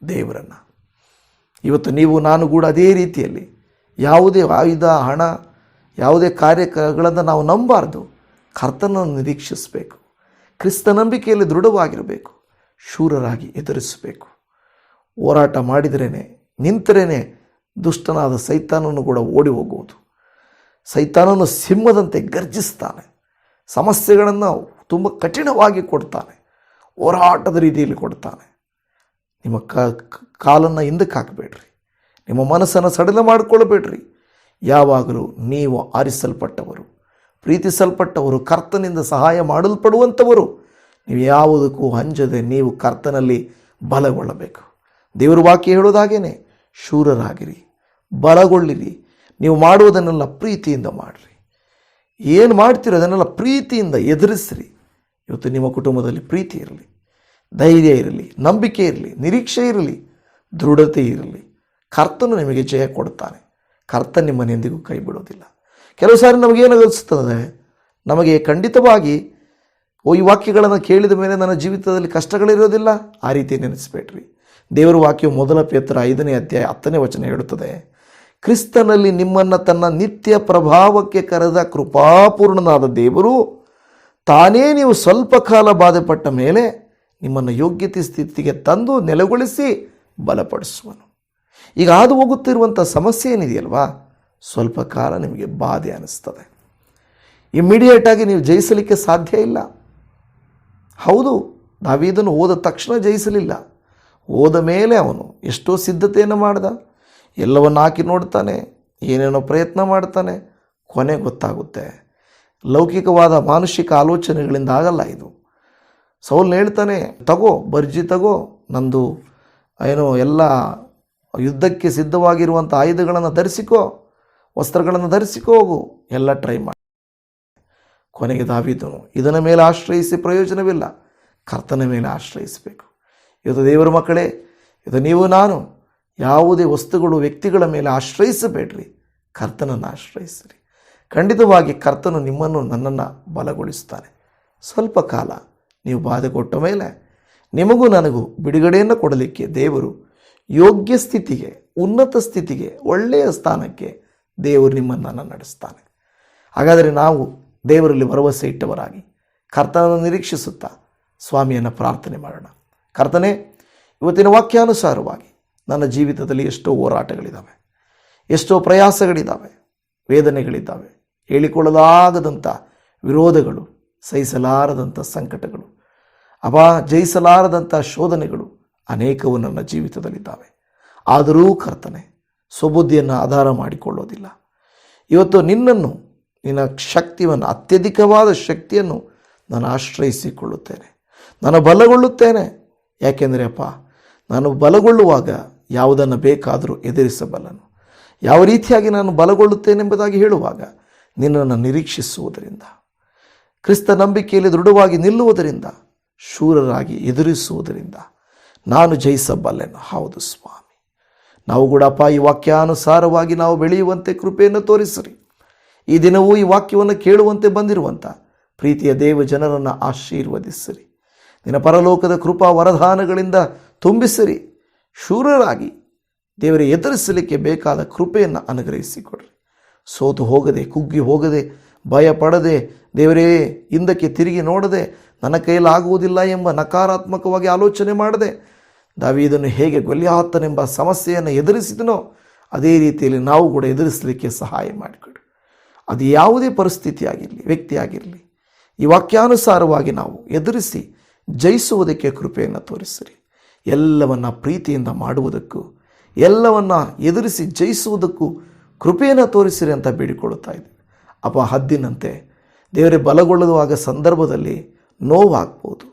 ದೇವರನ್ನು. ಇವತ್ತು ನೀವು, ನಾನು ಕೂಡ ಅದೇ ರೀತಿಯಲ್ಲಿ ಯಾವುದೇ ಆಯುಧ, ಹಣ, ಯಾವುದೇ ಕಾರ್ಯಗಳನ್ನು ನಾವು ನಂಬಾರ್ದು. ಕರ್ತನನ್ನು ನಿರೀಕ್ಷಿಸಬೇಕು. ಕ್ರಿಸ್ತ ನಂಬಿಕೆಯಲ್ಲಿ ದೃಢವಾಗಿರಬೇಕು. ಶೂರರಾಗಿ ಎದುರಿಸಬೇಕು. ಹೋರಾಟ ಮಾಡಿದ್ರೇ ನಿಂತರೇ ದುಷ್ಟನಾದ ಸೈತಾನನ್ನು ಕೂಡ ಓಡಿ ಹೋಗುವುದು ಸೈತಾನನು ಸಿಂಹದಂತೆ ಗರ್ಜಿಸ್ತಾನೆ. ಸಮಸ್ಯೆಗಳನ್ನು ತುಂಬ ಕಠಿಣವಾಗಿ ಕೊಡ್ತಾನೆ. ಹೋರಾಟದ ರೀತಿಯಲ್ಲಿ ಕೊಡ್ತಾನೆ. ನಿಮ್ಮ ಕಾಲನ್ನು ಹಿಂದಕ್ಕೆ ಹಾಕಬೇಡ್ರಿ. ನಿಮ್ಮ ಮನಸ್ಸನ್ನು ಸಡಿಲ ಮಾಡಿಕೊಳ್ಳಬೇಡ್ರಿ. ಯಾವಾಗಲೂ ನೀವು ಆರಿಸಲ್ಪಟ್ಟವರು, ಪ್ರೀತಿಸಲ್ಪಟ್ಟವರು, ಕರ್ತನಿಂದ ಸಹಾಯ ಮಾಡಲ್ಪಡುವಂಥವರು. ನೀವು ಯಾವುದಕ್ಕೂ ಹಂಜದೆ ನೀವು ಕರ್ತನಲ್ಲಿ ಬಲಗೊಳ್ಳಬೇಕು. ದೇವರ ವಾಕ್ಯ ಹೇಳೋದಾಗೇನೆ ಶೂರರಾಗಿರಿ, ಬಲಗೊಳ್ಳಿರಿ. ನೀವು ಮಾಡುವುದನ್ನೆಲ್ಲ ಪ್ರೀತಿಯಿಂದ ಮಾಡಿರಿ. ಏನು ಮಾಡ್ತೀರೋ ಅದನ್ನೆಲ್ಲ ಪ್ರೀತಿಯಿಂದ ಎದುರಿಸ್ರಿ. ಇವತ್ತು ನಿಮ್ಮ ಕುಟುಂಬದಲ್ಲಿ ಪ್ರೀತಿ ಇರಲಿ, ಧೈರ್ಯ ಇರಲಿ, ನಂಬಿಕೆ ಇರಲಿ, ನಿರೀಕ್ಷೆ ಇರಲಿ, ದೃಢತೆ ಇರಲಿ. ಕರ್ತನು ನಿಮಗೆ ಜಯ ಕೊಡ್ತಾನೆ ಕರ್ತ ನಿಮ್ಮನ್ನೆಂದಿಗೂ ಕೈ ಬಿಡೋದಿಲ್ಲ ಕೆಲವು ಸಾರಿ ನಮಗೇನು ಅನಿಸ್ತದೆ ನಮಗೆ ಖಂಡಿತವಾಗಿ, ಓ, ಈ ವಾಕ್ಯಗಳನ್ನು ಕೇಳಿದ ಮೇಲೆ ನನ್ನ ಜೀವಿತದಲ್ಲಿ ಕಷ್ಟಗಳಿರೋದಿಲ್ಲ. ಆ ರೀತಿ ನೆನೆಸ್ಬೇಡ್ರಿ. ದೇವರ ವಾಕ್ಯವು ಮೊದಲ ಪೇತ್ರ ಐದನೇ ಅಧ್ಯಾಯ ಹತ್ತನೇ ವಚನ ಹೇಳುತ್ತದೆ. ಕ್ರಿಸ್ತನಲ್ಲಿ ನಿಮ್ಮನ್ನು ತನ್ನ ನಿತ್ಯ ಪ್ರಭಾವಕ್ಕೆ ಕರೆದ ಕೃಪಾಪೂರ್ಣನಾದ ದೇವರು, ತಾನೇ ನೀವು ಸ್ವಲ್ಪ ಕಾಲ ಬಾಧೆಪಟ್ಟ ಮೇಲೆ ನಿಮ್ಮನ್ನು ಯೋಗ್ಯತೆ ಸ್ಥಿತಿಗೆ ತಂದು ನೆಲೆಗೊಳಿಸಿ ಬಲಪಡಿಸುವನು. ಈಗ ಹಾದು ಹೋಗುತ್ತಿರುವಂಥ ಸಮಸ್ಯೆ ಏನಿದೆಯಲ್ವಾ? ಸ್ವಲ್ಪ ಕಾಲ ನಿಮಗೆ ಬಾಧೆ ಅನ್ನಿಸ್ತದೆ ಇಮ್ಮಿಡಿಯೇಟಾಗಿ ನೀವು ಜಯಿಸಲಿಕ್ಕೆ ಸಾಧ್ಯ ಇಲ್ಲ. ಹೌದು ದಾವೀದನು ಓದ ತಕ್ಷಣ ಜಯಿಸಲಿಲ್ಲ. ಓದ ಮೇಲೆ ಅವನು ಎಷ್ಟೋ ಸಿದ್ಧತೆಯನ್ನು ಮಾಡ್ದ. ಎಲ್ಲವನ್ನು ಹಾಕಿ ನೋಡ್ತಾನೆ, ಏನೇನೋ ಪ್ರಯತ್ನ ಮಾಡ್ತಾನೆ. ಕೊನೆ ಗೊತ್ತಾಗುತ್ತೆ. ಲೌಕಿಕವಾದ ಮಾನುಷಿಕ ಆಲೋಚನೆಗಳಿಂದ ಆಗಲ್ಲ ಇದು. ಸೌಲ್ನ ಹೇಳ್ತಾನೆ, ತಗೋ, ಬರ್ಜಿ ತಗೋ, ನಂದು, ಏನೋ, ಎಲ್ಲ ಯುದ್ಧಕ್ಕೆ ಸಿದ್ಧವಾಗಿರುವಂಥ ಆಯುಧಗಳನ್ನು ಧರಿಸಿಕೋ, ವಸ್ತ್ರಗಳನ್ನು ಧರಿಸಿಕೋ ಹೋಗು, ಎಲ್ಲ ಟ್ರೈ ಮಾಡಿ. ಕೊನೆಗೆ ದಾವಿದನು ಇದರ ಮೇಲೆ ಆಶ್ರಯಿಸಿ ಪ್ರಯೋಜನವಿಲ್ಲ, ಕರ್ತನ ಮೇಲೆ ಆಶ್ರಯಿಸಬೇಕು. ಇದು ದೇವರ ಮಕ್ಕಳೇ ಇದು ನೀವು ನಾನು, ಯಾವುದೇ ವಸ್ತುಗಳು ವ್ಯಕ್ತಿಗಳ ಮೇಲೆ ಆಶ್ರಯಿಸಬೇಡ್ರಿ, ಕರ್ತನನ್ನು ಆಶ್ರಯಿಸಿರಿ. ಖಂಡಿತವಾಗಿ ಕರ್ತನು ನಿಮ್ಮನ್ನು ನನ್ನನ್ನು ಬಲಗೊಳಿಸ್ತಾನೆ ಸ್ವಲ್ಪ ಕಾಲ ನೀವು ಬಾಧೆ ಕೊಟ್ಟ ಮೇಲೆ, ನಿಮಗೂ ನನಗೂ ಬಿಡುಗಡೆಯನ್ನು ಕೊಡಲಿಕ್ಕೆ ದೇವರು ಯೋಗ್ಯ ಸ್ಥಿತಿಗೆ, ಉನ್ನತ ಸ್ಥಿತಿಗೆ, ಒಳ್ಳೆಯ ಸ್ಥಾನಕ್ಕೆ ದೇವರು ನಿಮ್ಮನ್ನು ನಡೆಸ್ತಾನೆ. ಹಾಗಾದರೆ ನಾವು ದೇವರಲ್ಲಿ ಭರವಸೆ ಇಟ್ಟವರಾಗಿ ಕರ್ತನನ್ನು ನಿರೀಕ್ಷಿಸುತ್ತಾ ಸ್ವಾಮಿಯನ್ನು ಪ್ರಾರ್ಥನೆ ಮಾಡೋಣ. ಕರ್ತನೆ, ಇವತ್ತಿನ ವಾಕ್ಯಾನುಸಾರವಾಗಿ ನನ್ನ ಜೀವಿತದಲ್ಲಿ ಎಷ್ಟೋ ಹೋರಾಟಗಳಿದ್ದಾವೆ ಎಷ್ಟೋ ಪ್ರಯಾಸಗಳಿದ್ದಾವೆ ವೇದನೆಗಳಿದ್ದಾವೆ ಹೇಳಿಕೊಳ್ಳಲಾಗದಂಥ ವಿರೋಧಗಳು ಸಹಿಸಲಾರದಂಥ ಸಂಕಟಗಳು, ಅಬಾ ಜಯಿಸಲಾರದಂಥ ಶೋಧನೆಗಳು ಅನೇಕವು ನನ್ನ ಜೀವಿತದಲ್ಲಿದ್ದಾವೆ. ಆದರೂ ಕರ್ತನೆ, ಸ್ವಬುದ್ಧಿಯನ್ನು ಆಧಾರ ಮಾಡಿಕೊಳ್ಳೋದಿಲ್ಲ. ಇವತ್ತು ನಿನ್ನನ್ನು, ನಿನ್ನ ಶಕ್ತಿಯನ್ನು ಅತ್ಯಧಿಕವಾದ ಶಕ್ತಿಯನ್ನು ನಾನು ಆಶ್ರಯಿಸಿಕೊಳ್ಳುತ್ತೇನೆ. ನಾನು ಬಲಗೊಳ್ಳುತ್ತೇನೆ. ಯಾಕೆಂದರೆ ಅಪ್ಪ, ನಾನು ಬಲಗೊಳ್ಳುವಾಗ ಯಾವುದನ್ನು ಬೇಕಾದರೂ ಎದುರಿಸಬಲ್ಲನು. ಯಾವ ರೀತಿಯಾಗಿ ನಾನು ಬಲಗೊಳ್ಳುತ್ತೇನೆಂಬುದಾಗಿ ಹೇಳುವಾಗ ನಿನ್ನನ್ನು ನಿರೀಕ್ಷಿಸುವುದರಿಂದ, ಕ್ರಿಸ್ತ ನಂಬಿಕೆಯಲ್ಲಿ ದೃಢವಾಗಿ ನಿಲ್ಲುವುದರಿಂದ, ಶೂರರಾಗಿ ಎದುರಿಸುವುದರಿಂದ ನಾನು ಜಯಿಸಬಲ್ಲೆನು. ಹೌದು ಸ್ವಾಮಿ. ನಾವು ಕೂಡ ಅಪ್ಪ, ಈ ವಾಕ್ಯಾನುಸಾರವಾಗಿ ನಾವು ಬೆಳೆಯುವಂತೆ ಕೃಪೆಯನ್ನು ತೋರಿಸಿರಿ. ಈ ದಿನವೂ ಈ ವಾಕ್ಯವನ್ನು ಕೇಳುವಂತೆ ಬಂದಿರುವಂಥ ಪ್ರೀತಿಯ ದೇವ ಜನರನ್ನು ಆಶೀರ್ವದಿಸಿರಿ. ನಿನ್ನ ಪರಲೋಕದ ಕೃಪಾ ವರದಾನಗಳಿಂದ ತುಂಬಿಸಿರಿ. ಶೂರರಾಗಿ ದೇವರೇ ಎದುರಿಸಲಿಕ್ಕೆ ಬೇಕಾದ ಕೃಪೆಯನ್ನು ಅನುಗ್ರಹಿಸಿಕೊಡ್ರಿ. ಸೋತು ಹೋಗದೆ, ಕುಗ್ಗಿ ಹೋಗದೆ ಭಯ ಪಡದೆ ದೇವರೇ, ಹಿಂದಕ್ಕೆ ತಿರುಗಿ ನೋಡದೆ, ನನ್ನ ಕೈಯಲ್ಲಿ ಆಗುವುದಿಲ್ಲ ಎಂಬ ನಕಾರಾತ್ಮಕವಾಗಿ ಆಲೋಚನೆ ಮಾಡದೆ ದಾವೀದನ್ನು ಹೇಗೆ ಗೊಲ್ಯಾತನೆಂಬ ಸಮಸ್ಯೆಯನ್ನು ಎದುರಿಸಿದನೋ ಅದೇ ರೀತಿಯಲ್ಲಿ ನಾವು ಕೂಡ ಎದುರಿಸಲಿಕ್ಕೆ ಸಹಾಯ ಮಾಡಿಕೊಡು. ಅದು ಯಾವುದೇ ಪರಿಸ್ಥಿತಿ ಆಗಿರಲಿ ವ್ಯಕ್ತಿಯಾಗಿರಲಿ, ಈ ವಾಕ್ಯಾನುಸಾರವಾಗಿ ನಾವು ಎದುರಿಸಿ ಜಯಿಸುವುದಕ್ಕೆ ಕೃಪೆಯನ್ನು ತೋರಿಸಿರಿ. ಎಲ್ಲವನ್ನು ಪ್ರೀತಿಯಿಂದ ಮಾಡುವುದಕ್ಕೂ, ಎಲ್ಲವನ್ನು ಎದುರಿಸಿ ಜಯಿಸುವುದಕ್ಕೂ ಕೃಪೆಯನ್ನು ತೋರಿಸಿರಿ ಅಂತ ಬೇಡಿಕೊಳ್ಳುತ್ತಾ ಇದ್ದೇವೆ. ಅಪ್ಪ ಹದ್ದಿನಂತೆ ದೇವರೇ ಬಲಗೊಳ್ಳುವಾಗ ಸಂದರ್ಭದಲ್ಲಿ ನೋವಾಗ್ಬೋದು.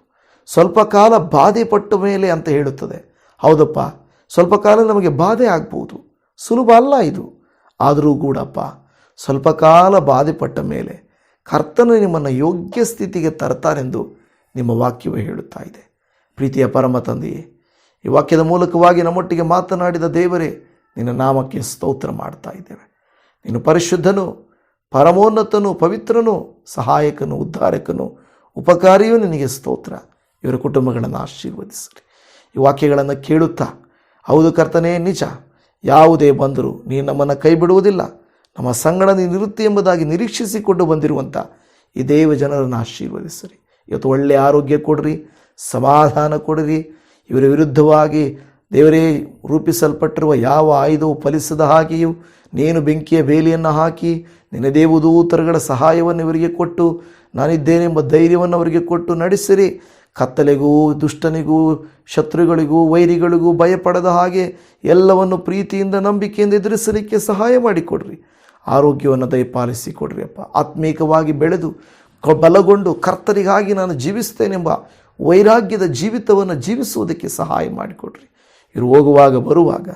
ಸ್ವಲ್ಪ ಕಾಲ ಬಾಧೆ ಪಟ್ಟ ಮೇಲೆ ಅಂತ ಹೇಳುತ್ತದೆ. ಹೌದಪ್ಪ, ಸ್ವಲ್ಪ ಕಾಲ ನಮಗೆ ಬಾಧೆ ಆಗ್ಬೋದು. ಸುಲಭ ಅಲ್ಲ ಇದು. ಆದರೂ ಕೂಡಪ್ಪ, ಸ್ವಲ್ಪ ಕಾಲ ಬಾಧೆ ಪಟ್ಟ ಮೇಲೆ ಕರ್ತನು ನಿಮ್ಮನ್ನು ಯೋಗ್ಯ ಸ್ಥಿತಿಗೆ ತರ್ತಾರೆಂದು ನಿಮ್ಮ ವಾಕ್ಯವು ಹೇಳುತ್ತಾ ಇದೆ. ಪ್ರೀತಿಯ ಪರಮ ತಂದೆಯೇ, ಈ ವಾಕ್ಯದ ಮೂಲಕವಾಗಿ ನಮ್ಮೊಟ್ಟಿಗೆ ಮಾತನಾಡಿದ ದೇವರೇ, ನಿನ್ನ ನಾಮಕ್ಕೆ ಸ್ತೋತ್ರ ಮಾಡ್ತಾ ಇದ್ದೇವೆ. ನೀನು ಪರಿಶುದ್ಧನು, ಪರಮೋನ್ನತನು, ಪವಿತ್ರನು, ಸಹಾಯಕನು, ಉದ್ಧಾರಕನು, ಉಪಕಾರಿಯೂ ನಿನಗೆ ಸ್ತೋತ್ರ. ಇವರ ಕುಟುಂಬಗಳನ್ನು ಆಶೀರ್ವದಿಸಲಿ. ಈ ವಾಕ್ಯಗಳನ್ನು ಕೇಳುತ್ತಾ, ಹೌದು ಕರ್ತನೇ, ನಿಜ. ಯಾವುದೇ ಬಂದರೂ ನೀನು ನಮ್ಮನ್ನು ಕೈ ಬಿಡುವುದಿಲ್ಲ ನಮ್ಮ ಸಂಗಡ ನೀನಿರುತ್ತೆ ಎಂಬುದಾಗಿ ನಿರೀಕ್ಷಿಸಿಕೊಂಡು ಬಂದಿರುವಂಥ ಈ ದೇವ ಜನರನ್ನು ಆಶೀರ್ವದಿಸಿರಿ ಇವತ್ತು ಒಳ್ಳೆಯ ಆರೋಗ್ಯ ಕೊಡ್ರಿ, ಸಮಾಧಾನ ಕೊಡಿರಿ. ಇವರ ವಿರುದ್ಧವಾಗಿ ದೇವರೇ ರೂಪಿಸಲ್ಪಟ್ಟಿರುವ ಯಾವ ಆಯುಧವು ಫಲಿಸದ ಹಾಗೆಯೂ ನೀನು ಬೆಂಕಿಯ ಬೇಲಿಯನ್ನು ಹಾಕಿ ನಿನ್ನ ದೇವದೂತರುಗಳ ಸಹಾಯವನ್ನು ಇವರಿಗೆ ಕೊಟ್ಟು ನಾನಿದ್ದೇನೆಂಬ ಧೈರ್ಯವನ್ನು ಅವರಿಗೆ ಕೊಟ್ಟು ನಡೆಸಿರಿ. ಕತ್ತಲೆಗೂ, ದುಷ್ಟನಿಗೂ, ಶತ್ರುಗಳಿಗೂ, ವೈರಿಗಳಿಗೂ ಭಯಪಡದ ಹಾಗೆ ಎಲ್ಲವನ್ನು ಪ್ರೀತಿಯಿಂದ, ನಂಬಿಕೆಯಿಂದ ಎದುರಿಸಲಿಕ್ಕೆ ಸಹಾಯ ಮಾಡಿಕೊಡ್ರಿ. ಆರೋಗ್ಯವನ್ನು ದಯಪಾಲಿಸಿ ಕೊಡ್ರಿ ಅಪ್ಪ. ಆತ್ಮೀಕವಾಗಿ ಬೆಳೆದು ಬಲಗೊಂಡು ಕರ್ತರಿಗಾಗಿ ನಾನು ಜೀವಿಸ್ತೇನೆಂಬ ವೈರಾಗ್ಯದ ಜೀವಿತವನ್ನು ಜೀವಿಸುವುದಕ್ಕೆ ಸಹಾಯ ಮಾಡಿಕೊಡ್ರಿ. ಇವರು ಹೋಗುವಾಗ, ಬರುವಾಗ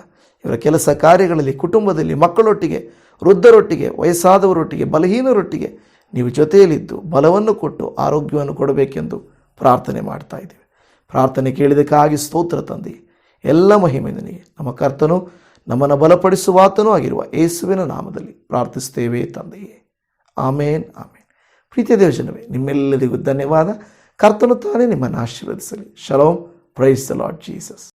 ಇವರ ಕೆಲಸ ಕಾರ್ಯಗಳಲ್ಲಿ, ಕುಟುಂಬದಲ್ಲಿ, ಮಕ್ಕಳೊಟ್ಟಿಗೆ, ವೃದ್ಧರೊಟ್ಟಿಗೆ, ವಯಸ್ಸಾದವರೊಟ್ಟಿಗೆ, ಬಲಹೀನರೊಟ್ಟಿಗೆ ನೀವು ಜೊತೆಯಲ್ಲಿದ್ದು ಬಲವನ್ನು ಕೊಟ್ಟು ಆರೋಗ್ಯವನ್ನು ಕೊಡಬೇಕೆಂದು ಪ್ರಾರ್ಥನೆ ಮಾಡ್ತಾ ಇದ್ದೇವೆ. ಪ್ರಾರ್ಥನೆ ಕೇಳಿದಕ್ಕಾಗಿ ಸ್ತೋತ್ರ ತಂದೆ. ಎಲ್ಲ ಮಹಿಮೆ ನಮ್ಮ ಕರ್ತನು ನಮ್ಮನ್ನು ಬಲಪಡಿಸುವಾತನೂ ಆಗಿರುವ ಯೇಸುವಿನ ನಾಮದಲ್ಲಿ ಪ್ರಾರ್ಥಿಸ್ತೇವೆ ತಂದೆಯೇ. ಆಮೇನ್ ಆಮೇನ್. ಪ್ರೀತಿಯ ದೇವಜನವೇ ನಿಮ್ಮೆಲ್ಲರಿಗೂ ಧನ್ಯವಾದ. ಕರ್ತನು ತಾನೇ ನಿಮ್ಮನ್ನು ಆಶೀರ್ವದಿಸಲಿ. Shalom, praise the Lord Jesus.